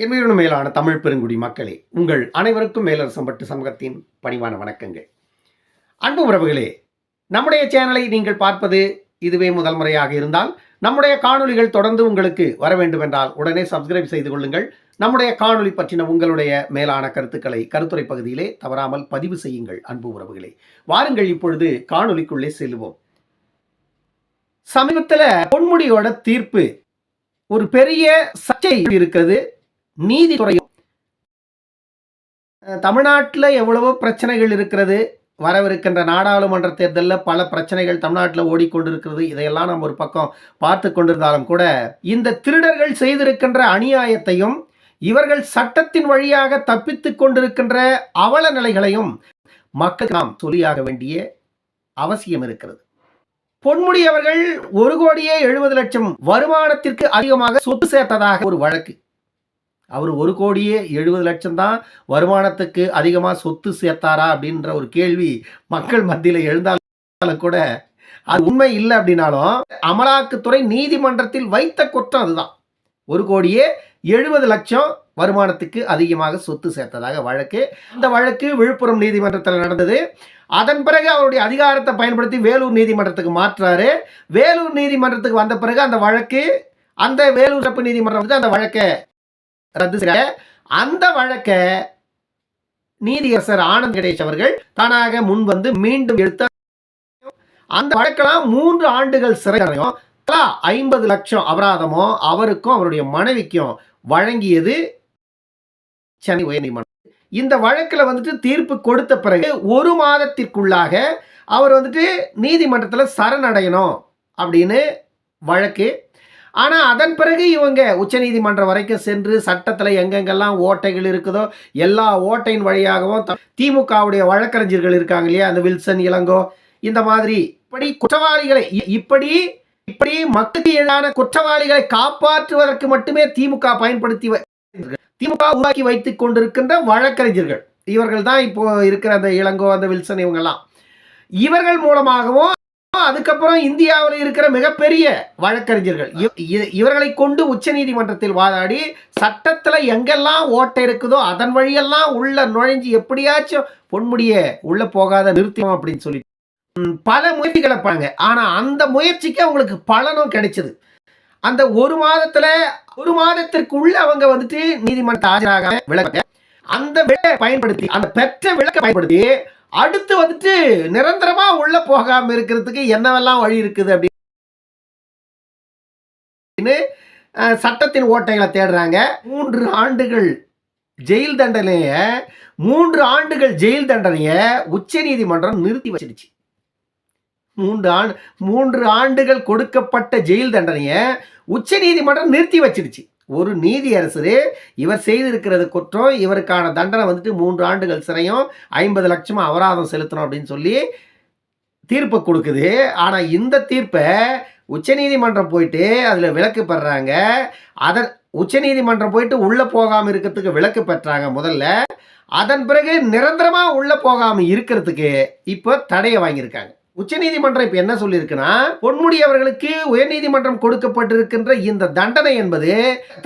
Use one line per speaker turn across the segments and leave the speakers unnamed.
என் மேலான தமிழ் பெருங்குடி மக்களே உங்கள் அனைவருக்கும் மேலரசம் பட்டு சமூகத்தின் பணிவான வணக்கங்கள். அன்பு உறவுகளே நம்முடைய சேனலை நீங்கள் பார்ப்பது இதுவே முதல் முறையாக இருந்தால் நம்முடைய காணொளிகள் தொடர்ந்து உங்களுக்கு வர வேண்டுமென்றால் உடனே சப்ஸ்கிரைப் செய்து கொள்ளுங்கள். நம்முடைய காணொலி பற்றின உங்களுடைய மேலான கருத்துக்களை கருத்துரை பகுதியிலே தவறாமல் பதிவு செய்யுங்கள் அன்பு உறவுகளே. வாருங்கள் இப்பொழுது காணொளிக்குள்ளே செல்வோம் சமீபத்தில் பொன்முடியோட தீர்ப்பு ஒரு பெரிய சர்ச்சை இருக்கிறது. நீதித்துறையும் தமிழ்நாட்டில் எவ்வளவோ பிரச்சனைகள் இருக்கிறது வரவிருக்கின்ற நாடாளுமன்ற தேர்தலில் பல பிரச்சனைகள் தமிழ்நாட்டில் ஓடிக்கொண்டிருக்கிறது. இதையெல்லாம் நம்ம ஒரு பக்கம் பார்த்து கொண்டிருந்தாலும் கூட இந்த திருடர்கள் செய்திருக்கின்ற அநியாயத்தையும் இவர்கள் சட்டத்தின் வழியாக தப்பித்து கொண்டிருக்கின்ற அவல நிலைகளையும் மக்கள் நாம் சொல்லியாக வேண்டிய அவசியம் இருக்கிறது. பொன்முடி அவர்கள் ஒரு கோடியே எழுபது லட்சம் வருமானத்திற்கு அதிகமாக சொத்து சேர்த்ததாக ஒரு வழக்கு. அவர் ஒரு கோடியே எழுபது லட்சம் தான் வருமானத்துக்கு அதிகமாக சொத்து சேர்த்தாரா அப்படின்ற ஒரு கேள்வி மக்கள் மத்தியில் எழுந்தாலும் கூட அது உண்மை இல்லை அப்படின்னாலும் அமலாக்கத்துறை நீதிமன்றத்தில் வைத்த குற்றம் அதுதான். ஒரு கோடியே எழுபது லட்சம் வருமானத்துக்கு அதிகமாக சொத்து சேர்த்ததாக வழக்கு. அந்த வழக்கு விழுப்புரம் நீதிமன்றத்தில் நடந்தது. அதன் பிறகு அவருடைய அதிகாரத்தை பயன்படுத்தி வேலூர் நீதிமன்றத்துக்கு மாற்றுறாரு வேலூர் நீதிமன்றத்துக்கு வந்த பிறகு அந்த வழக்கு அந்த வேலூர் சிறப்பு நீதிமன்றம் வந்து அந்த வழக்கை ரத்து செய்ய. அந்த வழக்கை நீதியரசர் ஆனந்த் கணேஷ் அவர்கள் தானாக முன் வந்து மீண்டும் எடுத்த அந்த வழக்கெல்லாம் மூன்று ஆண்டுகள் சிறை தண்டனையும் தலா ஐம்பது லட்சம் அபராதமும் அவருக்கும் அவருடைய மனைவிக்கும் வழங்கியது சென்னை உயர்நீதிமன்றம். இந்த வழக்கில் வந்துட்டு தீர்ப்பு கொடுத்த பிறகு ஒரு மாதத்திற்குள்ளாக அவர் வந்துட்டு நீதிமன்றத்தில் சரணடையணும் அப்படின்னு வழக்கு ஆனால் அதன் பிறகு இவங்க உச்சநீதிமன்றம் வரைக்கும் சென்று சட்டத்தில் எங்கெங்கெல்லாம் ஓட்டைகள் இருக்குதோ எல்லா ஓட்டையின் வழியாகவும் த- திமுகவுடைய வழக்கறிஞர்கள் இருக்காங்க இல்லையா? அந்த வில்சன் இளங்கோ இந்த மாதிரி இப்படி குற்றவாளிகளை இப்படி இப்படி மக்களுக்கு எதிரான குற்றவாளிகளை காப்பாற்றுவதற்கு மட்டுமே திமுக பயன்படுத்தி திமுக உருவாக்கி வைத்துக் கொண்டிருக்கின்ற வழக்கறிஞர்கள். இவர்கள் தான் இப்போ இருக்கிற அந்த இளங்கோ அந்த வில்சன் இவங்கெல்லாம். இவர்கள் மூலமாகவும் அதுக்கப்புறம் இந்தியாவில் இருக்கிற மிகப்பெரிய வழக்கறிஞர்கள். இவர்களை கொண்டு உச்ச நீதிமன்றத்தில் வாதாடி சட்டத்தில் எங்கெல்லாம் ஓட்டை இருக்குதோ அதன் வழியெல்லாம் உள்ள நுழைஞ்சு எப்படியாச்சும் பொன்முடிய உள்ள போகாத நிறுத்தம் அப்படின்னு சொல்லி. பல முயற்சிகளை பாங்க ஆனா அந்த முயற்சிக்கு அவங்களுக்கு பலனும் கிடைச்சது. அந்த ஒரு மாதத்துல ஒரு மாதத்திற்குள்ள அவங்க வந்துட்டு நீதிமன்ற ஆஜராக விளக்க அந்த விளக்கை பயன்படுத்தி அந்த பெற்ற விளக்க பயன்படுத்தி அடுத்து வந்துட்டு நிரந்தரமா உள்ள போகாம இருக்கிறதுக்கு என்னவெல்லாம் வழி இருக்குது அப்படின்னு சட்டத்தின் ஓட்டைகளை தேடுறாங்க. மூன்று ஆண்டுகள் ஜெயில் தண்டனைய மூன்று ஆண்டுகள் ஜெயில் தண்டனைய உச்சநீதிமன்றம் நிறுத்தி வச்சிடுச்சு. மூன்று ஆண்டு மூன்று ஆண்டுகள் கொடுக்கப்பட்ட ஜெயில் தண்டனையை உச்சநீதிமன்றம் நிறுத்தி வச்சிருச்சு ஒரு நீதியரசர். இவர் செய்திருக்கிறது குற்றம். இவருக்கான தண்டனை வந்துட்டு மூன்று ஆண்டுகள் சிறையும் ஐம்பது லட்சம் அபராதம் செலுத்தணும் அப்படின்னு சொல்லி தீர்ப்பை கொடுக்குது. ஆனால் இந்த தீர்ப்பை உச்சநீதிமன்றம் போயிட்டு அதில் விலக்கு பெறுறாங்க அதன் உச்சநீதிமன்றம் போயிட்டு உள்ளே போகாமல் இருக்கிறதுக்கு விலக்கு பெற்றாங்க முதல்ல. அதன் பிறகு நிரந்தரமாக உள்ளே போகாமல் இருக்கிறதுக்கு இப்போ தடையை வாங்கியிருக்காங்க. உச்சநீதிமன்றம் இப்போ என்ன சொல்லியிருக்குன்னா பொன்முடி அவர்களுக்கு உயர்நீதிமன்றம் கொடுக்கப்பட்டிருக்கின்ற இந்த தண்டனை என்பது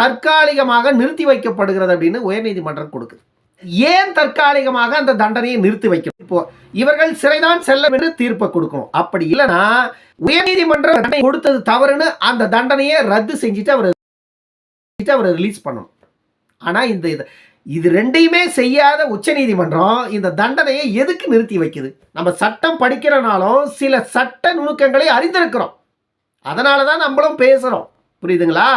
தற்காலிகமாக நிறுத்தி வைக்கப்படுகிறது அப்படின்னு உயர்நீதிமன்றம் கொடுக்குது. ஏன் தற்காலிகமாக அந்த தண்டனையை நிறுத்தி வைக்கணும் இப்போ இவர்கள் சிறைதான் செல்ல என்று தீர்ப்பை கொடுக்கணும். அப்படி இல்லைன்னா உயர்நீதிமன்றம் தண்டனை கொடுத்தது தவறுன்னு அந்த தண்டனையை ரத்து செஞ்சுட்டு அவர் அவரை ரிலீஸ் பண்ணணும். ஆனால் இந்த இது ரெண்டையுமே செய்யாத உச்சநீதிமன்றம் இந்த தண்டனையை எதுக்கு நிறுத்தி வைக்குது? நம்ம சட்டம் படிக்கிறனாலும் சில சட்ட நுணுக்கங்களை அறிந்திருக்கிறோம். அதனால தான் நம்மளும் பேசுகிறோம் புரியுதுங்களா?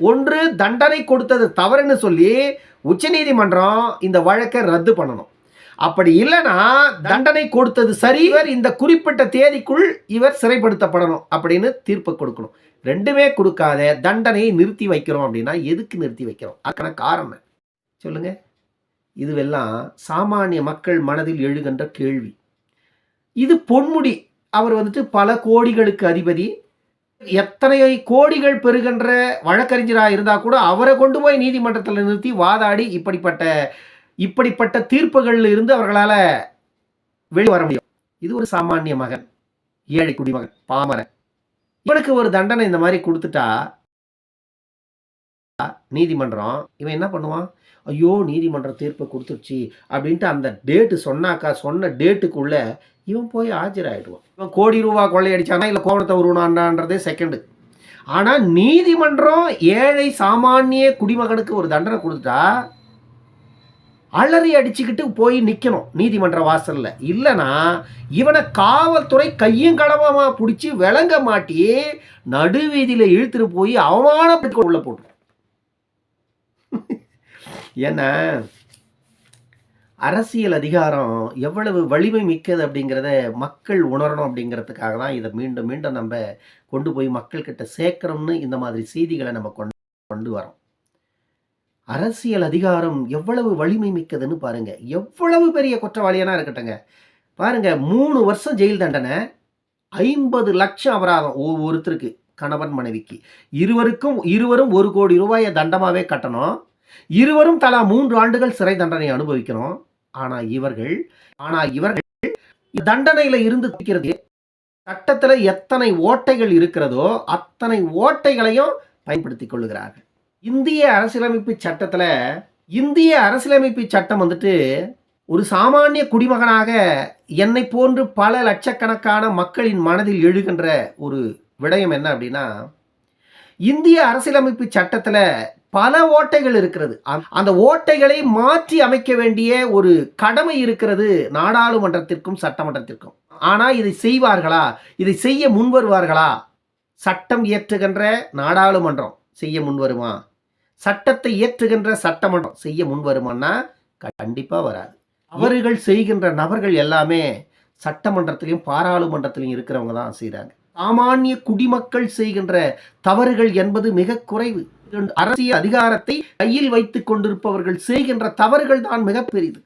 ஒன்று தண்டனை கொடுத்தது தவறுன்னு சொல்லி உச்சநீதிமன்றம் இந்த வழக்கை ரத்து பண்ணணும். அப்படி இல்லைன்னா தண்டனை கொடுத்தது சரி இவர் இந்த குறிப்பிட்ட தேதிக்குள் இவர் சிறைப்படுத்தப்படணும் அப்படின்னு தீர்ப்பு கொடுக்கணும். ரெண்டுமே கொடுக்காத தண்டனையை நிறுத்தி வைக்கிறோம் அப்படின்னா எதுக்கு நிறுத்தி வைக்கிறோம்? அதுக்கான காரணம் சொல்லுங்க. இதுவெல்லாம் சாமானிய மக்கள் மனதில் எழுகின்ற கேள்வி. இது பொன்முடி. அவர் வந்துட்டு பல கோடிகளுக்கு அதிபதி. எத்தனை கோடிகள் பெறுகின்ற வழக்கறிஞராக இருந்தால் கூட அவரை கொண்டு போய் நீதிமன்றத்தில் நிறுத்தி வாதாடி இப்படிப்பட்ட இப்படிப்பட்ட தீர்ப்புகளில் இருந்து அவர்களால் வெளி வர முடியும். இது ஒரு சாமானிய மகன். ஏழை குடிமகன். பாமரன். இவனுக்கு ஒரு தண்டனை இந்த மாதிரி கொடுத்துட்டா நீதிமன்றம் இவன் என்ன பண்ணுவான்? ஐயோ நீதிமன்றம் தீர்ப்பை கொடுத்துருச்சு அப்படின்ட்டு அந்த டேட்டு சொன்னாக்கா சொன்ன டேட்டுக்குள்ளே இவன் போய் ஆஜராகிடுவான் இவன் கோடி ரூபா கொள்ளையடிச்சானா இல்லை கோபத்தை உருவானான்றதே செகண்டு ஆனால் நீதிமன்றம் ஏழை சாமானிய குடிமகனுக்கு ஒரு தண்டனை கொடுத்துட்டா அலறி அடிச்சுக்கிட்டு போய் நிற்கணும் நீதிமன்ற வாசலில். இல்லைன்னா இவனை காவல்துறை கையும் கடவமாக பிடிச்சி விளங்க மாட்டி நடுவீதியில் இழுத்துட்டு போய் அவமானப்பட்டு உள்ள போட்டு ஏன்னா அரசியல் அதிகாரம் எவ்வளவு வலிமை மிக்கது அப்படிங்கிறத மக்கள் உணரணும் அப்படிங்கிறதுக்காக தான் இதை மீண்டும் மீண்டும் நம்ம கொண்டு போய் மக்கள்கிட்ட சேர்க்குறோம்னு இந்த மாதிரி செய்திகளை நம்ம கொண்டு கொண்டு வரோம். அரசியல் அதிகாரம் எவ்வளவு வலிமை மிக்கதுன்னு பாருங்க. எவ்வளவு பெரிய குற்றவாளியானா இருக்கட்டுங்க பாருங்க மூணு வருஷம் ஜெயில் தண்டனை ஐம்பது லட்சம் அபராதம் ஒவ்வொருத்தருக்கு கணவன் மனைவிக்கு. இருவருக்கும் இருவரும் ஒரு கோடி ரூபாயை தண்டமாகவே கட்டணும். இருவரும் தலா மூன்று ஆண்டுகள் சிறை தண்டனை அனுபவிக்கிறோம். ஆனா இவர்கள் ஆனா இவர்கள் தண்டனையில இருந்து தப்பிக்கிறது சட்டத்துல எத்தனை ஓட்டைகள் இருக்கிறதோ அத்தனை ஓட்டைகளையும் பயன்படுத்திக் கொள்ளுகிறார்கள். இந்திய அரசியலமைப்பு சட்டத்துல இந்திய அரசியலமைப்பு சட்டம் வந்துட்டு ஒரு சாமானிய குடிமகனாக என்னை போன்று பல லட்சக்கணக்கான மக்களின் மனதில் எழுகின்ற ஒரு விடயம் என்ன அப்படின்னா இந்திய அரசியலமைப்பு சட்டத்துல பல ஓட்டைகள் இருக்கிறது. அந்த- அந்த ஓட்டைகளை மாற்றி அமைக்க வேண்டிய ஒரு கடமை இருக்கிறது நாடாளுமன்றத்திற்கும் சட்டமன்றத்திற்கும். ஆனால் இதை செய்வார்களா? இதை செய்ய முன்வருவார்களா? சட்டம் இயற்றுகின்ற நாடாளுமன்றம் செய்ய முன்வருமா? சட்டத்தை இயற்றுகின்ற சட்டமன்றம் செய்ய முன்வருமான்னா கண்டிப்பாக வராது. அவர்கள் செய்கின்ற நபர்கள் எல்லாமே சட்டமன்றத்திலையும் பாராளுமன்றத்திலையும் இருக்கிறவங்க தான் செய்கிறாங்க சாமானிய குடிமக்கள் செய்கின்ற தவறுகள் என்பது மிக குறைவு. அரசியல் அதிகாரத்தை கையில் வைத்துக் கொண்டிருப்பவர்கள் செய்கின்ற தவறுகள் தான் மிக பெரிது.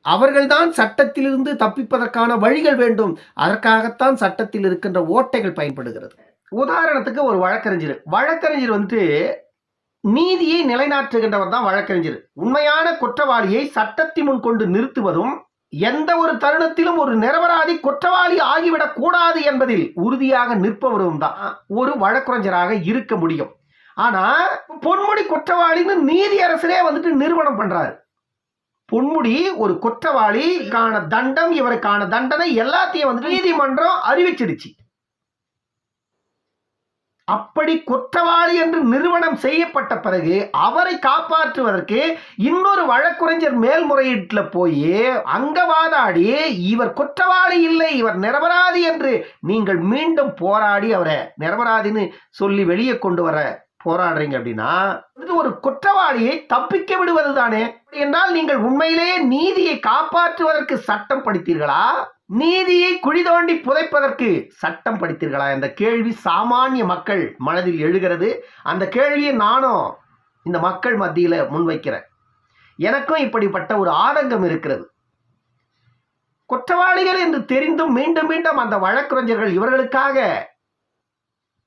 அவர்கள்தான் சட்டத்திலிருந்து தப்பிப்பதற்கான வழிகள் வேண்டும். அதற்காகத்தான் சட்டத்தில் இருக்கின்ற ஓட்டைகள் பயன்படுகிறது. உதாரணத்துக்கு ஒரு வழக்கறிஞர். வழக்கறிஞர் வந்துட்டு நீதியை நிலைநாட்டுகின்றவர் தான் வழக்கறிஞர். உண்மையான குற்றவாளியை சட்டத்தின் முன் கொண்டு நிறுத்துவதும் எந்த ஒரு தருணத்திலும் ஒரு நிரபராதி குற்றவாளி ஆகிவிடக் கூடாது என்பதில் உறுதியாக நிற்பவரும் தான் ஒரு வழக்கறிஞராக இருக்க முடியும். ஆனா பொன்முடி குற்றவாளின்னு நீதியரசரே வந்துட்டு நிறுவனம் பண்றாரு. பொன்முடி ஒரு குற்றவாளிக்கான தண்டம் இவருக்கான தண்டனை எல்லாத்தையும் வந்து நீதிமன்றம் அறிவிச்சிடுச்சு. அப்படி குற்றவாளி என்று நிறுவனம் செய்யப்பட்ட பிறகு அவரை காப்பாற்றுவதற்கு இன்னொரு வழக்குரைஞர் மேல்முறையீட்டில் போய் அங்க வாதாடி இவர் குற்றவாளி இல்லை இவர் நிரபராதி என்று நீங்கள் மீண்டும் போராடி அவரை நிரபராதின்னு சொல்லி வெளியே கொண்டு வர போராடுறீங்க அப்படின்னா இது ஒரு குற்றவாளியை தப்பிக்க விடுவது தானே என்றால் நீங்கள் உண்மையிலேயே நீதியை காப்பாற்றுவதற்கு சட்டம் படித்தீர்களா? நீதியை குழி தோண்டி புதைப்பதற்கு சட்டம் படித்தீர்களா? என்ற கேள்வி சாமானிய மக்கள் மனதில் எழுகிறது. அந்த கேள்வியை நானும் இந்த மக்கள் மத்தியில் முன்வைக்கிறேன். எனக்கும் இப்படிப்பட்ட ஒரு ஆதங்கம் இருக்கிறது. குற்றவாளிகள் என்று தெரிந்தும் மீண்டும் மீண்டும் அந்த வழக்குரைஞர்கள் இவர்களுக்காக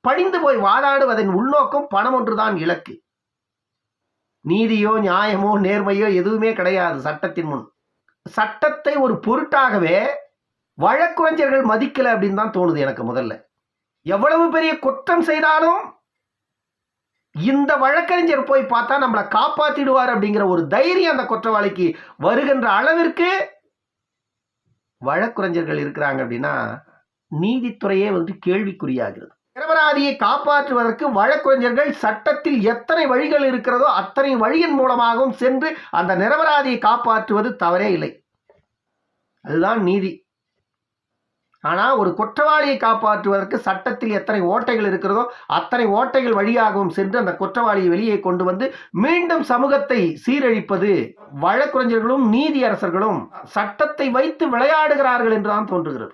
பணிந்து போய் வாதாடுவதன் உள்நோக்கம் பணம் ஒன்றுதான் இலக்கு. நீதியோ நியாயமோ நேர்மையோ எதுவுமே கிடையாது சட்டத்தின் முன். சட்டத்தை ஒரு பொருட்டாகவே வழக்குரைஞர்கள் மதிக்கலை அப்படின்னு தான் தோணுது எனக்கு முதல்ல. எவ்வளவு பெரிய குற்றம் செய்தாலும் இந்த வழக்கறிஞர் போய் பார்த்தா நம்மளை காப்பாத்திடுவார் அப்படிங்கிற ஒரு தைரியம் அந்த குற்றவாளிக்கு வருகின்ற அளவிற்கு வழக்குரைஞர்கள் இருக்கிறாங்க அப்படின்னா நீதித்துறையே வந்து கேள்விக்குறியாகிறது. நிரபராதியை காப்பாற்றுவதற்கு வழக்குரைஞர்கள் சட்டத்தில் எத்தனை வழிகள் இருக்கிறதோ அத்தனை வழியின் மூலமாகவும் சென்று அந்த நிரபராதியை காப்பாற்றுவது தவறே இல்லை. அதுதான் நீதி. ஆனால் ஒரு குற்றவாளியை காப்பாற்றுவதற்கு சட்டத்தில் எத்தனை ஓட்டைகள் இருக்கிறதோ அத்தனை ஓட்டைகள் வழியாகவும் சென்று அந்த குற்றவாளியை வெளியே கொண்டு வந்து மீண்டும் சமூகத்தை சீரழிப்பது வழக்குரைஞர்களும் நீதியரசர்களும் சட்டத்தை வைத்து விளையாடுகிறார்கள் என்றுதான் தோன்றுகிறது.